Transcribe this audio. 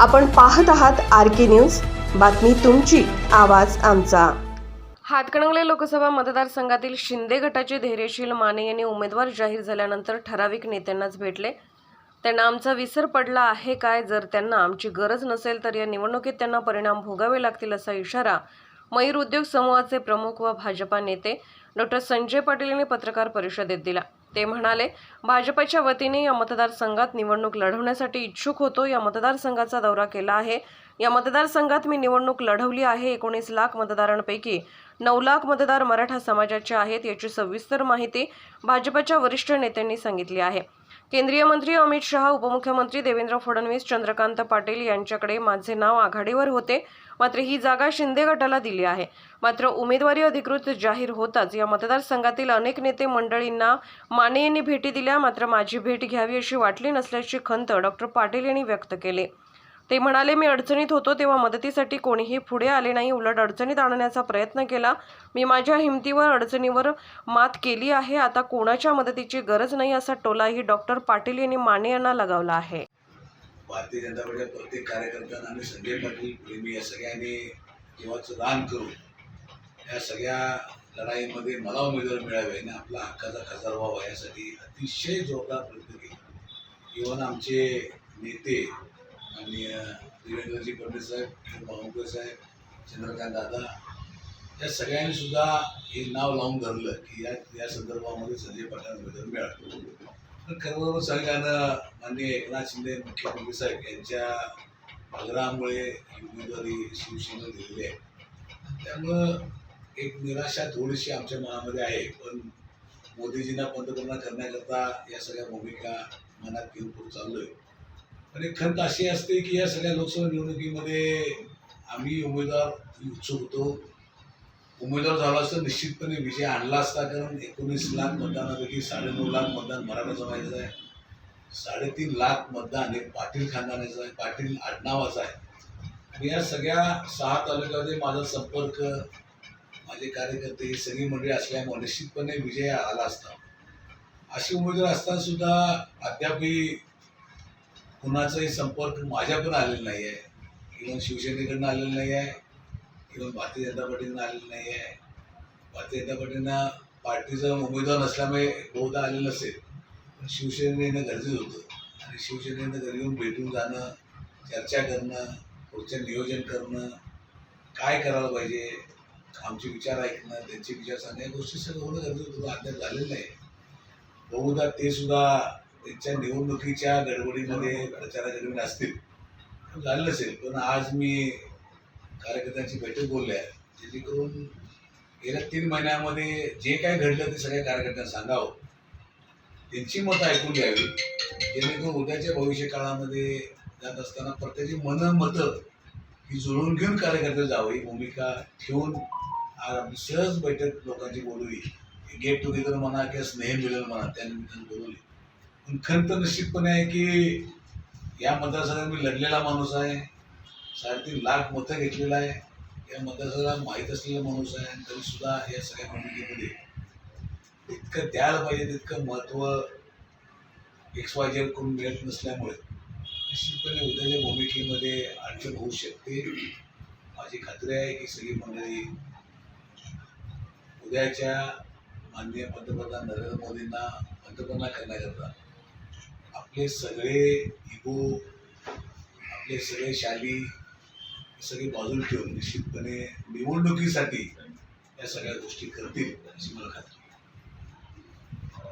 आपण पाहत आहात आर के न्यूज. बातमी तुमची आवाज आमचा. हातकणंगले लोकसभा मतदारसंघातील शिंदे गटाचे धैर्यशील माने यांनी उमेदवार जाहीर झाल्यानंतर ठराविक नेत्यांनाच भेटले. त्यांना आमचा विसर पडला आहे काय? जर त्यांना आमची गरज नसेल तर या निवडणुकीत त्यांना परिणाम भोगावे लागतील असा इशारा मयूर उद्योग समूहाचे प्रमुख व भाजपा नेते डॉक्टर संजय पाटील यांनी पत्रकार परिषदेत दिला. ते म्हणाले भाजपच्या वतीने या मतदारसंघात निवडणूक लढवण्यासाठी इच्छुक होतो. या मतदारसंघाचा दौरा केला आहे. या मतदारसंघात मी निवडणूक लढवली आहे. एकोणीस लाख मतदारांपैकी नऊ लाख मतदार मराठा समाजाचे आहेत याची सविस्तर माहिती भाजपच्या वरिष्ठ नेत्यांनी सांगितली आहे. केंद्रीय मंत्री अमित शहा उपमुख्यमंत्री देवेंद्र फडणवीस चंद्रकांत पाटील यांच्याकडे माझे नाव आघाडीवर होते. मात्र ही जागा शिंदे गटाला दिली आहे. मात्र उमेदवारी अधिकृत जाहीर होताच या मतदारसंघातील अनेक नेते मंडळींना माने यांनी भेटी दिल्या. मात्र माझी भेट घ्यावी अशी वाटली नसल्याची खंत डॉक्टर पाटील यांनी व्यक्त केली. ते म्हणाले मी अडचणीत होतो तेव्हा मदतीसाठी कोणीही पुढे आले नाही. उलट अडचणीत आणण्याचा प्रयत्न केला. मी माझ्या हिमतीवर अडचणीवर मात केली आहे. आता कोणाच्या मदतीची गरज नाही असा टोलाही डॉक्टर पाटील यांनी माने यांना लगावला आहे. भारतीय जनता पार्टीच्या प्रत्येक कार्यकर्त्यांना आणि संजय पाटील प्रेमी या सगळ्यांनी जीवाचं दान करून या सगळ्या लढाईमध्ये मला उमेदवार मिळावे आणि आपला हक्काचा खासदार व्हावा यासाठी अतिशय जोरदार प्रयत्न केले. इव्हन आमचे नेते आणि देवेंद्रजी फडणवीस साहेब बावनकुळे साहेब चंद्रकांत दादा या सगळ्यांनी सुद्धा हे नाव लावून धरलं की या या संदर्भामध्ये संजय पाटील उमेदवार मिळावे पण खरोबर सरकारनं माननीय एकनाथ शिंदे मुख्यमंत्री साहेब यांच्या आग्रहामुळे उमेदवारी शिवसेना दिलेली आहे. त्यामुळं एक निराशा थोडीशी आमच्या मनामध्ये आहे पण मोदीजींना पंतप्रधान करण्याकरता या सगळ्या भूमिका मनात घेऊन पुढे चाललो आहे आणि खंत अशी असते की या सगळ्या लोकसभा निवडणुकीमध्ये आम्ही उमेदवार उत्सुक होतो उमेदवार झाला असता निश्चितपणे विजय आणला असता कारण एकोणीस लाख मतदानापैकी साडेनऊ लाख मतदान मराठा समाजाचं आहे. साडेतीन लाख मतदान हे पाटील खानदानाचं आहे पाटील आडनावाचं आहे. आणि या सगळ्या सहा तालुक्यामध्ये माझा संपर्क माझे कार्यकर्ते ही सगळी मंडळी असल्यामुळे निश्चितपणे विजय आला असता. अशी उमेदवार असताना सुद्धा अद्यापही कुणाचाही संपर्क माझ्या पण आलेला नाही आहे इव्हन शिवसेनेकडनं आलेला नाही आहे इव्हन भारतीय जनता पार्टीकडनं आलेलं नाही आहे भारतीय जनता पार्टीनं पार्टीचं उमेदवार नसल्यामुळे बहुधा आलेलं नसेल. पण शिवसेनेनं येणं गरजेचं होतं. आणि शिवसेनेनं घरी येऊन भेटून जाणं चर्चा करणं पुढचं नियोजन करणं काय करायला पाहिजे आमचे विचार ऐकणं त्यांचे विचार सांगणं या गोष्टी सगळं होणं गरजेचं होतं. अद्याप झालेलं नाही. बहुधा ते सुद्धा त्यांच्या निवडणुकीच्या गडबडीमध्ये प्रचाराच्या असतील. झालं असेल. पण आज मी कार्यकर्त्यांची बैठक बोलली आहे. जेणेकरून गेल्या तीन महिन्यामध्ये जे काय घडलं ते सगळ्या कार्यकर्त्यांना सांगावं. त्यांची मतं ऐकून घ्यावी. जेणेकरून उद्याच्या भविष्य काळामध्ये जात असताना प्रत्येकाची मन मतं ही जुळवून घेऊन कार्यकर्ते जावं. ही भूमिका ठेवून आज सहज बैठक लोकांची बोलवी. गेट टुगेदर म्हणा किंवा स्नेह मिळेल म्हणा त्या निमित्तानं बोलवली. खंत निश्चितपणे आहे की या मतदारसंघात मी लढलेला माणूस आहे. साडेतीन लाख मतं घेतलेलं आहे. या मतदारसंघाला माहीत असलेला माणूस आहे आणि सुद्धा या सगळ्या भूमिकेमध्ये इतकं द्यायला पाहिजे तितकं महत्त्व एक्स वाय झेड करून मिळत नसल्यामुळे निश्चितपणे उद्याच्या भूमिकेमध्ये अडचण होऊ शकते माझी खात्री आहे की सगळी मंडळी उद्याच्या माननीय पंतप्रधान नरेंद्र मोदींना पंतप्रधान करण्याकरता आपले सगळे इगो आपले सगळे शाली सगळे बाजूला ठेवून निश्चितपणे निवडणुकीसाठी या सगळ्या गोष्टी करतील अशी मला खात्री